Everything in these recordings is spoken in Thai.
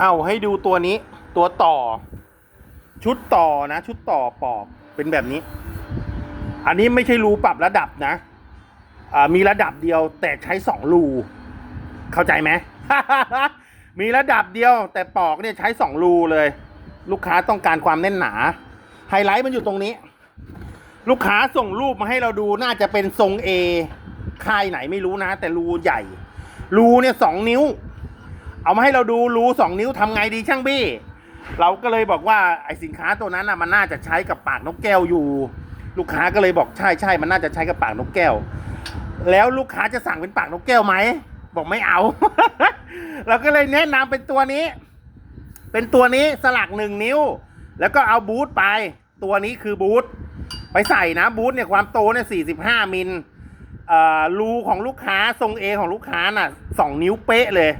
เอาให้ดูตัวนี้ ตัวต่อ ชุดต่อนะ ชุดต่อปอกเป็นแบบนี้ อันนี้ไม่ใช่รูปรับระดับนะมีระดับเดียวแต่ใช้สองรู เข้าใจไหม มีระดับเดียวแต่ปอกเนี่ยใช้สองรูเลย ลูกค้าต้องการความแน่นหนา ไฮไลท์มันอยู่ตรงนี้ ลูกค้าส่งรูปมาให้เราดูน่าจะเป็นทรงเอค่ายไหนไม่รู้นะ แต่รูใหญ่ รูเนี่ยสองนิ้ว เอามาให้เราดูรูสองนิ้วทำไงดีช่างบี้ เราก็เลยบอกว่าไอสินค้าตัวนั้นอะมันน่าจะใช้กับปากนกแก้วอยู่ ลูกค้าก็เลยบอกใช่ใช่มันน่าจะใช้กับปากนกแก้ว แล้วลูกค้าจะสั่งเป็นปากนกแก้วไหมบอกไม่เอา เราก็เลยแนะนำเป็นตัวนี้ เป็นตัวนี้สลักหนึ่งนิ้ว แล้วก็เอาบูทไป ตัวนี้คือบูทไปใส่นะบูทเนี่ยความโตเนี่ยสี่สิบห้ามิลอ่อรูของลูกค้าทรงเอของลูกค้าน่ะสองนิ้วเป๊ะเลย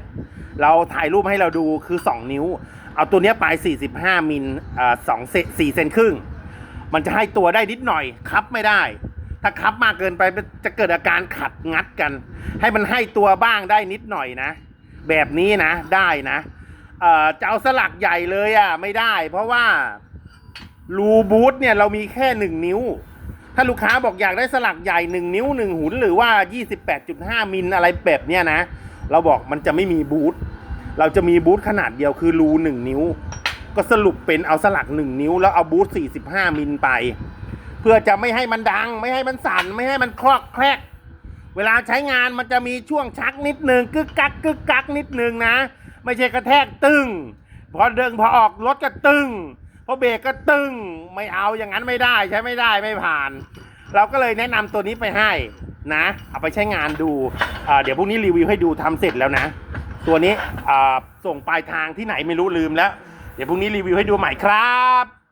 เราถ่ายรูปให้เราดูคือสองนิ้ว เอาตัวนี้ไปสี่สิบห้ามิลสองเซสี่เซนครึ่ง มันจะให้ตัวได้นิดหน่อยครับไม่ได้ ถ้าครับมากเกินไปจะเกิดอาการขัดงัดกัน ให้มันให้ตัวบ้างได้นิดหน่อยนะ แบบนี้นะได้นะเอ่อจะเอาสลักใหญ่เลยอะไม่ได้ เพราะว่ารูบูทเนี่ยเรามีแค่หนึ่งนิ้ว ถ้าลูกค้าบอกอยากได้สลักใหญ่หนึ่งนิ้วหนึ่งหุนหรือว่า 28.5 มิลอะไรแบบเนี้ยนะ เราบอกมันจะไม่มีบูทเราจะมีบูทขนาดเดียวคือรูหนึ่งนิ้ว ก็สรุปเป็นเอาสลักหนึ่งนิ้ว แล้วเอาบูท45มิลไป เพื่อจะไม่ให้มันดัง ไม่ให้มันสั่น ไม่ให้มันคลอกแคลกเวลาใช้งานมันจะมีช่วงชักนิดนึงกึกกักกึกกักนิดนึงนะ ไม่ใช่กระแทกตึงพอเดินพอออกรถก็ตึงพอเบรกก็ตึงไม่เอาอย่างนั้นไม่ได้ใช้ไม่ได้ไม่ผ่าน เราก็เลยแนะนำตัวนี้ไปให้ นะ เอาไปใช้งานดูเดี๋ยวพรุ่งนี้รีวิวให้ดูทำเสร็จแล้วนะ ตัวนี้ส่งปลายทางที่ไหนไม่รู้ลืมแล้ว เดี๋ยวพรุ่งนี้รีวิวให้ดูใหม่ครับ